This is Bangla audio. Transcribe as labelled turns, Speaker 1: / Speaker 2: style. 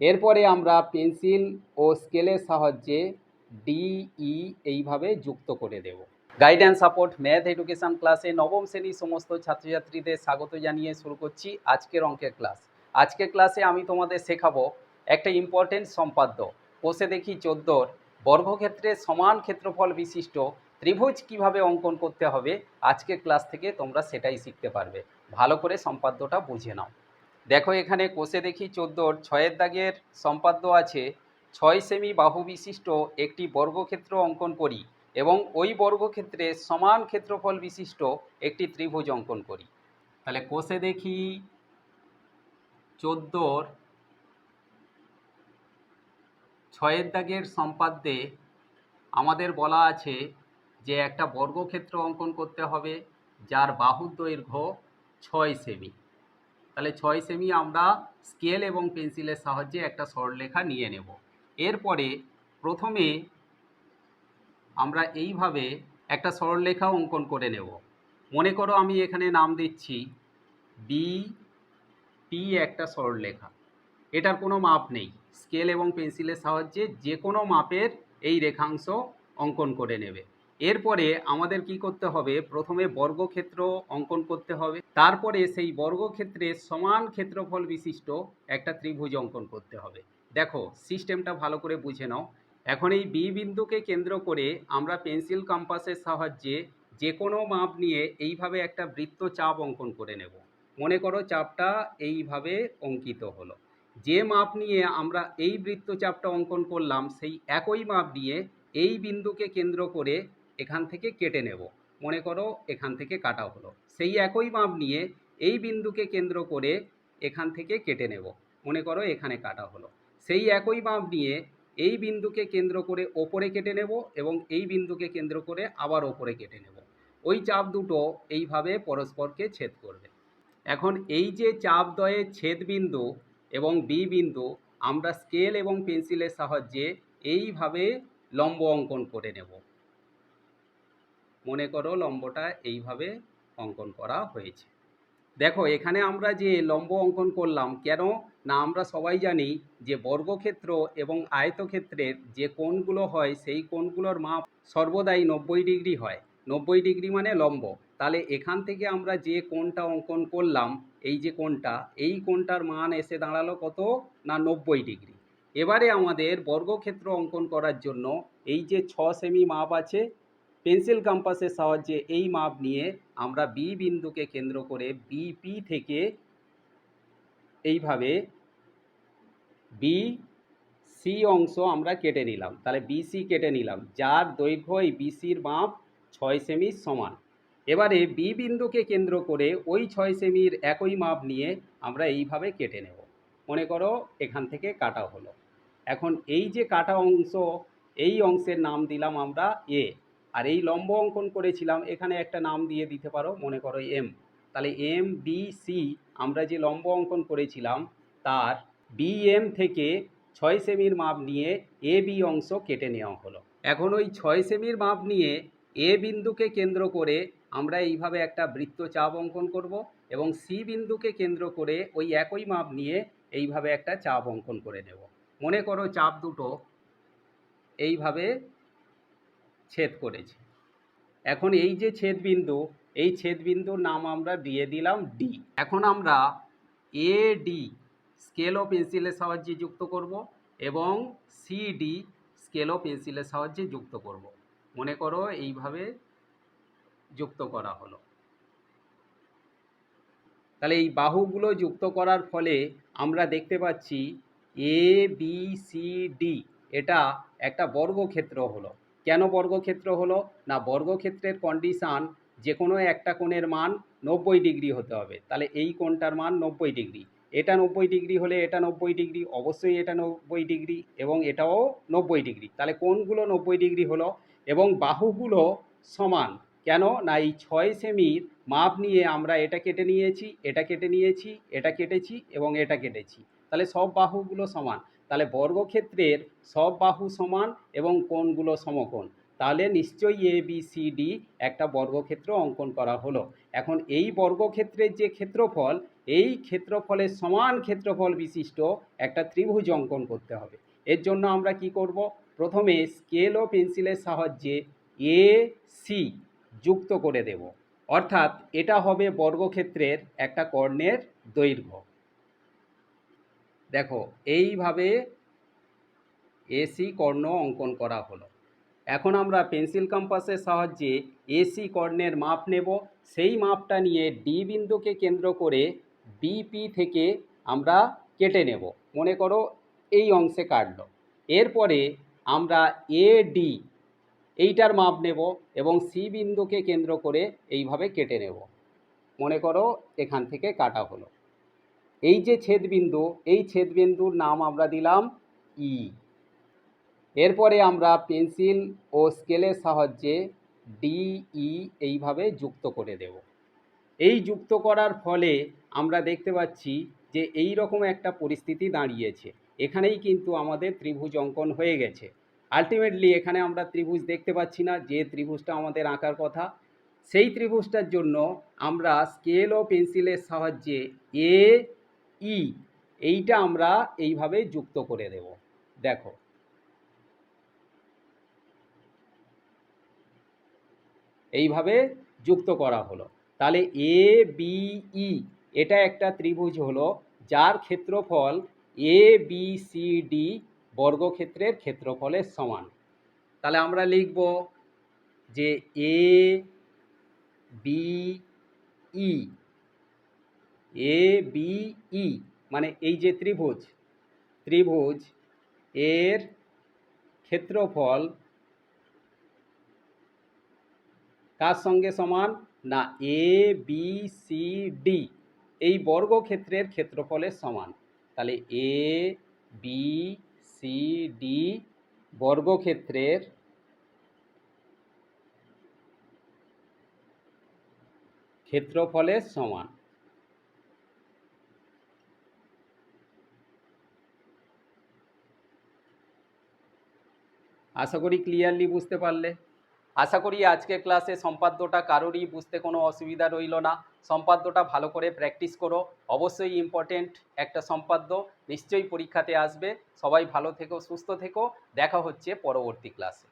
Speaker 1: এরপরে আমরা পেন্সিল ও স্কেলের সাহায্যে ডিই এইভাবে যুক্ত করে দেব। গাইডেন্স সাপোর্ট ম্যাথ এডুকেশন ক্লাসে নবম শ্রেণির সমস্ত ছাত্রছাত্রীদের স্বাগত জানিয়ে শুরু করছি আজকের অঙ্কের ক্লাস আজকের ক্লাসে আমি তোমাদের শেখাবো একটা ইম্পর্টেন্ট সম্পাদ্য। কোষে দেখি চোদ্দোর বর্গক্ষেত্রে সমান ক্ষেত্রফল বিশিষ্ট ত্রিভুজ কীভাবে অঙ্কন করতে হবে আজকের ক্লাস থেকে তোমরা সেটাই শিখতে পারবে। ভালো করে সম্পাদ্যটা বুঝে নাও। দেখো এখানে কোষে দেখি চোদ্দোর, ছয়ের দাগের সম্পাদ্য আছে। ছয় সেমি বাহু বিশিষ্ট একটি বর্গক্ষেত্র অঙ্কন করি এবং ওই বর্গক্ষেত্রে সমান ক্ষেত্রফল বিশিষ্ট একটি ত্রিভুজ অঙ্কন করি। তাহলে কোষে দেখি চোদ্দোর, ছয়ের দাগের সম্পাদ্যে আমাদের বলা আছে যে একটা বর্গক্ষেত্র অঙ্কন করতে হবে, যার বাহুর দৈর্ঘ্য ছয় সেমি। তাহলে ছয় সেমি আমরা স্কেল এবং পেন্সিলের সাহায্যে একটা সরলরেখা নিয়ে নেব। এরপরে প্রথমে আমরা এইভাবে একটা সরলরেখা অঙ্কন করে নেব। মনে করো আমি এখানে নাম দিচ্ছি বি পি একটা সরলরেখা এটার কোনো মাপ নেই। স্কেল এবং পেন্সিলের সাহায্যে যে কোনো মাপের এই রেখাংশ অঙ্কন করে নেবে। এরপরে আমাদের কি করতে হবে? প্রথমে বর্গক্ষেত্র অঙ্কন করতে হবে। তারপরে সেই বর্গক্ষেত্রে সমান ক্ষেত্রফল বিশিষ্ট একটা ত্রিভুজ অঙ্কন করতে হবে। দেখো সিস্টেমটা ভালো করে বুঝে নাও। এখন এই বি বিন্দুকে কেন্দ্র করে আমরা পেন্সিল কম্পাসের সাহায্যে যে কোনো মাপ নিয়ে এইভাবে একটা বৃত্ত চাপ অঙ্কন করে নেব। মনে করো চাপটা এইভাবে অঙ্কিত হলো। যে মাপ নিয়ে আমরা এই বৃত্তচাপটা অঙ্কন করলাম, সেই একই মাপ নিয়ে এই বিন্দুকে কেন্দ্র করে এখান থেকে কেটে নেব। মনে করো এখান থেকে কাটা হলো। সেই একই মাপ নিয়ে এই বিন্দুকে কেন্দ্র করে এখান থেকে কেটে নেব। মনে করো এখানে কাটা হলো। সেই একই মাপ নিয়ে এই বিন্দুকে কেন্দ্র করে ওপরে কেটে নেব এবং এই বিন্দুকে কেন্দ্র করে আবার ওপরে কেটে নেব। ওই চাপ দুটো এইভাবে পরস্পরকে ছেদ করবে। এখন এই যে চাপদ্বয়ের ছেদ বিন্দু এবং বি বিন্দু, আমরা স্কেল এবং পেন্সিলের সাহায্যে এইভাবে লম্ব অঙ্কন করে নেব। মনে করো লম্বটা এইভাবে অঙ্কন করা হয়েছে। দেখো, এখানে আমরা যে লম্ব অঙ্কন করলাম, কেন? না, আমরা সবাই জানি যে বর্গক্ষেত্র এবং আয়তক্ষেত্রের যে কোণগুলো হয়, সেই কোণগুলোর মাপ সর্বদাই নব্বই ডিগ্রি হয়। নব্বই ডিগ্রি মানে লম্ব। তাহলে এখান থেকে আমরা যে কোণটা অঙ্কন করলাম, এই যে কোণটা, এই কোণটার মান এসে দাঁড়াল কত? না, নব্বই ডিগ্রি। এবারে আমাদের বর্গক্ষেত্র অঙ্কন করার জন্য এই যে ছ সেমি মাপ আছে পেন্সিল কম্পাসের সাহায্যে এই মাপ নিয়ে আমরা বি বিন্দুকে কেন্দ্র করে বিপি থেকে এইভাবে বি সি অংশ আমরা কেটে নিলাম। তাহলে বিসি কেটে নিলাম। যার দৈর্ঘ্য এই বিসির মাপ ছয় সেমির সমান। এবারে বি বিন্দুকে কেন্দ্র করে ওই ছয় সেমির একই মাপ নিয়ে আমরা এইভাবে কেটে নেব। মনে করো এখান থেকে কাটা হলো। এখন এই যে কাটা অংশ, এই অংশের নাম দিলাম আমরা এ আর এই লম্ব অঙ্কন করেছিলাম, এখানে একটা নাম দিয়ে দিতে পারো, মনে করো এম তাহলে এম বি সি আমরা যে লম্ব অঙ্কন করেছিলাম, তার বি এম থেকে ছয় সেমির মাপ নিয়ে এ বি অংশ কেটে নেওয়া হলো। এখন ওই ছয় সেমির মাপ নিয়ে এ বিন্দুকে কেন্দ্র করে আমরা এইভাবে একটা বৃত্ত চাপ অঙ্কন করব এবং সি বিন্দুকে কেন্দ্র করে ওই একই মাপ নিয়ে এইভাবে একটা চাপ অঙ্কন করে নেব। মনে করো চাপ দুটো এইভাবে ছেদ করেছে। এখন এই যে ছেদ বিন্দু এই ছেদ বিন্দুর নাম আমরা দিয়ে দিলাম ডি এখন আমরা এ ডি স্কেল ও পেন্সিলের সাহায্যে যুক্ত করব এবং সিডি স্কেল ও পেন্সিলের সাহায্যে যুক্ত করব। মনে করো এইভাবে যুক্ত করা হলো। তাহলে এই বাহুগুলো যুক্ত করার ফলে আমরা দেখতে পাচ্ছি এ বি সি ডি এটা একটা বর্গক্ষেত্র হলো। কেন বর্গক্ষেত্র হলো? না, বর্গক্ষেত্রের কন্ডিশান যে কোনো একটা কোণের মান নব্বই ডিগ্রি হতে হবে। তাহলে এই কোণটার মান নব্বই ডিগ্রি। এটা নব্বই ডিগ্রি হলে এটা নব্বই ডিগ্রি, অবশ্যই এটা নব্বই ডিগ্রি এবং এটাও নব্বই ডিগ্রি। তাহলে কোণগুলো নব্বই ডিগ্রি হলো এবং বাহুগুলো সমান। কেন? না, এই ছয় সেমির মাপ নিয়ে আমরা এটা কেটে নিয়েছি, এটা কেটে নিয়েছি, এটা কেটেছি এবং এটা কেটেছি। তাহলে সব বাহুগুলো সমান। তাহলে বর্গক্ষেত্রের সব বাহু সমান এবং কোণগুলো সমকোণ। তাহলে নিশ্চয়ই এ বি সি ডি একটা বর্গক্ষেত্র অঙ্কন করা হলো। এখন এই বর্গক্ষেত্রের যে ক্ষেত্রফল, এই ক্ষেত্রফলের সমান ক্ষেত্রফল বিশিষ্ট একটা ত্রিভুজ অঙ্কন করতে হবে। এর জন্য আমরা কি করব? প্রথমে স্কেল ও পেন্সিলের সাহায্যে এ সি যুক্ত করে দেব। অর্থাৎ এটা হবে বর্গক্ষেত্রের একটা কর্ণের দৈর্ঘ্য। দেখো, এইভাবে এসি কর্ণ অঙ্কন করা হলো। এখন আমরা পেন্সিল কম্পাসের সাহায্যে এসি কর্ণের মাপ নেব। সেই মাপটা নিয়ে ডি বিন্দুকে কেন্দ্র করে বিপি থেকে আমরা কেটে নেব। মনে করো এই অংশে কাটলো। এরপরে আমরা এডি এইটার মাপ নেব এবং সি বিন্দুকে কেন্দ্র করে এইভাবে কেটে নেব। মনে করো এখান থেকে কাটা হলো। এই যে ছেদবিন্দু, এই ছেদবিন্দুর নাম আমরা দিলাম ই এরপরে আমরা পেন্সিল ও স্কেলের সাহায্যে ডিই এইভাবে যুক্ত করে দেব। এই যুক্ত করার ফলে আমরা দেখতে পাচ্ছি যে এই রকম একটা পরিস্থিতি দাঁড়িয়েছে। এখানেই কিন্তু আমাদের ত্রিভুজ অঙ্কন হয়ে গেছে। আলটিমেটলি এখানে আমরা ত্রিভুজ দেখতে পাচ্ছি না, যে ত্রিভুজটা আমাদের আঁকার কথা। সেই ত্রিভুজটার জন্য আমরা স্কেল ও পেন্সিলের সাহায্যে এ ই, এইটা আমরা এইভাবে যুক্ত করে দেব। দেখো। এইভাবে যুক্ত করা হলো। তাহলে এ, বি, ই, এটা একটা ত্রিভুজ হলো, যার ক্ষেত্রফল এ, বি, সি, ডি বর্গক্ষেত্রের ক্ষেত্রফলের সমান। তাহলে আমরা লিখব যে এ, B, E A B E মানে এই যে ত্রিভুজ ত্রিভুজ এর ক্ষেত্রফল কার সঙ্গে সমান? না এ বি সি ডি এই বর্গক্ষেত্রের ক্ষেত্রফলের সমান। তাহলে এ বি সি ডি বর্গক্ষেত্রের ক্ষেত্রফলের সমান। আশা করি ক্লিয়ারলি বুঝতে পারলে। আশা করি আজকে ক্লাসে সম্পাদ্যটা কারোরই বুঝতে কোনো অসুবিধা রইল না। সম্পাদ্যটা ভালো করে প্র্যাকটিস করো। অবশ্যই ইম্পর্টেন্ট একটা সম্পাদ্য নিশ্চয়ই পরীক্ষাতে আসবে। সবাই ভালো থেকো, সুস্থ থেকো। দেখা হচ্ছে পরবর্তী ক্লাসে